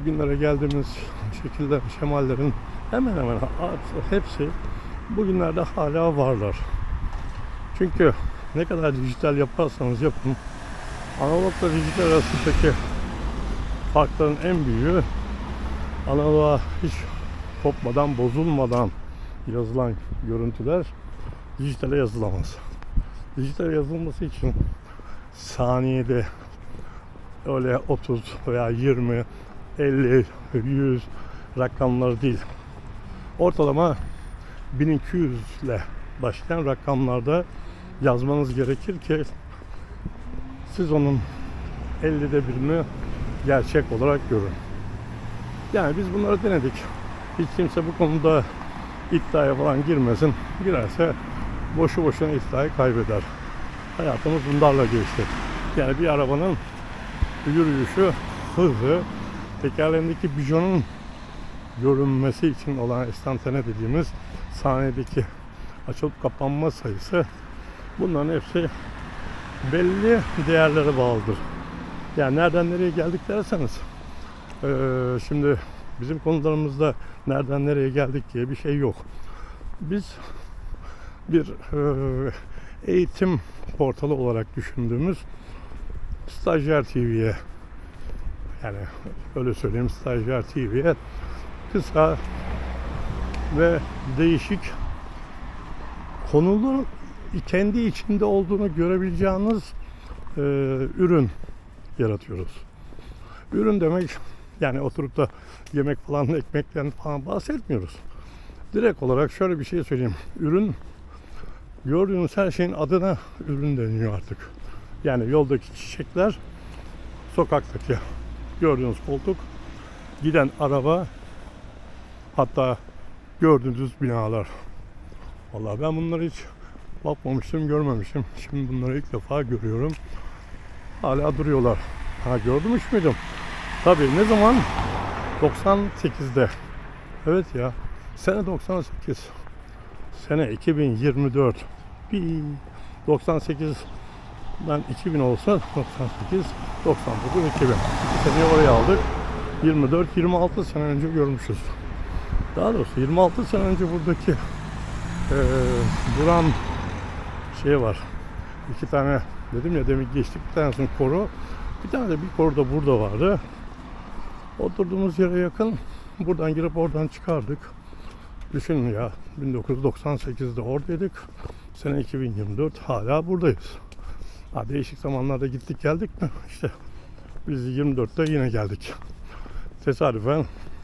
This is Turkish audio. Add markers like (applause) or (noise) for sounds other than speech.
bugünlere geldiğimiz şekiller, şemallerin hemen hemen hepsi bugünlerde hala varlar. Çünkü ne kadar dijital yaparsanız yapın analogla dijital arasındaki farkların en büyüğü analoğa hiç kopmadan, bozulmadan yazılan görüntüler dijitale yazılamaz. Dijitale yazılması için saniyede öyle 30 veya 20, 50, 100 rakamlar değil. Ortalama 1200 ile başlayan rakamlarda yazmanız gerekir ki siz onun 50'de birini gerçek olarak görün. Yani biz bunları denedik. Hiç kimse bu konuda iddiaya falan girmesin. Girerse boşu boşuna iddiayı kaybeder. Hayatımız bunlarla geçti. Yani bir arabanın yürüyüşü, hızı, tekerlerindeki bijonun görünmesi için olan estantane dediğimiz saniyedeki açılıp kapanma sayısı bunların hepsi belli değerlere bağlıdır. Yani nereden nereye geldik derseniz eee, şimdi bizim konularımızda nereden nereye geldik diye bir şey yok. Biz bir eee, eğitim portalı olarak düşündüğümüz Stajyer TV'ye yani öyle söyleyeyim Stajyer TV'ye kısa ve değişik konuların kendi içinde olduğunu görebileceğiniz e, ürün yaratıyoruz. Ürün demek yani oturup da yemek falan ekmekten falan bahsetmiyoruz. Direkt olarak şöyle bir şey söyleyeyim. Ürün gördüğünüz her şeyin adına ürün deniyor artık. Yani yoldaki çiçekler, sokaktaki gördüğünüz koltuk, giden araba, hatta gördüğünüz binalar. Vallahi ben bunları hiç bakmamıştım, görmemiştim. Şimdi bunları ilk defa görüyorum. Hala duruyorlar. Ha gördüm müydüm? Tabii ne zaman? 98'de. Evet ya. Sene 98. Sene 2024. Bir 98 ben 2000 olsa 98, 99, 2000. Bir seneyi oraya aldık. 24, 26 sene önce görmüşüz. Daha doğrusu 26 sene önce buradaki eee duran şey var. İki tane dedim ya demin geçtik bir tanesinin koru. Bir tane de bir koru da burada vardı. Oturduğumuz yere yakın buradan girip oradan çıkardık. Düşünün ya 1998'de oradaydık. Sene 2024 hala buradayız. Ha, değişik zamanlarda gittik geldik mi? (laughs) İşte biz 24'te yine geldik. Tesadüfen